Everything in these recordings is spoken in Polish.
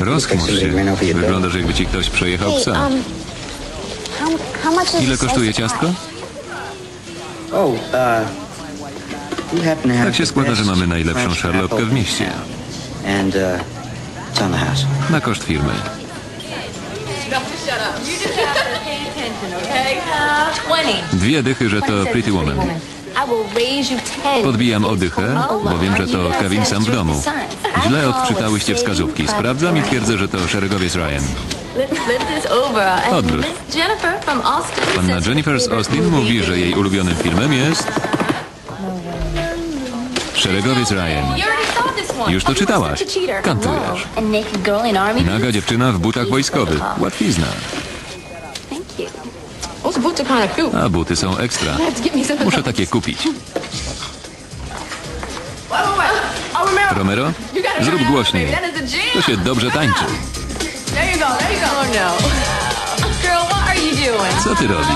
Rozchmurz się. Wyglądasz jakby ci ktoś przejechał psa. um, Ile kosztuje ciastko? Oh, uh, you happen to have Tak się składa, że mamy najlepszą szarlotkę w mieście. Uh. Na koszt firmy. Dwie dychy, że to Pretty Woman. Podbijam o dychę, bo wiem, że to Kevin sam w domu. Źle odczytałyście wskazówki. Sprawdzam i twierdzę, że to szeregowiec Ryan. Odwrót. Panna Jennifer z Austin mówi, że jej ulubionym filmem jest... Szeregowiec Ryan. Już to czytałaś. Kantujesz. Naga dziewczyna w butach wojskowych. Łatwizna. A buty są ekstra. Muszę takie kupić. Romero. Zrób głośniej. To się dobrze tańczy. Co ty robisz?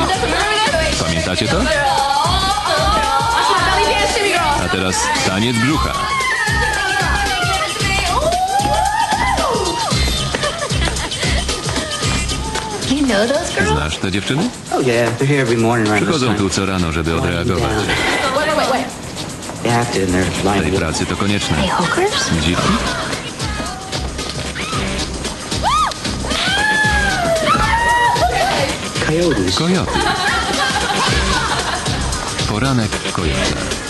Pamiętacie to? A teraz taniec brzucha. You know those girls? Znasz te dziewczyny? Oh, yeah, they're here every morning around this Przychodzą time. tu co rano, żeby odreagować. Wait, wait, wait, wait. They have to, and they're W tej lined up. pracy to konieczne. Hey, hookers? Dziwki? Coyotes. Kojoty. Poranek kojota.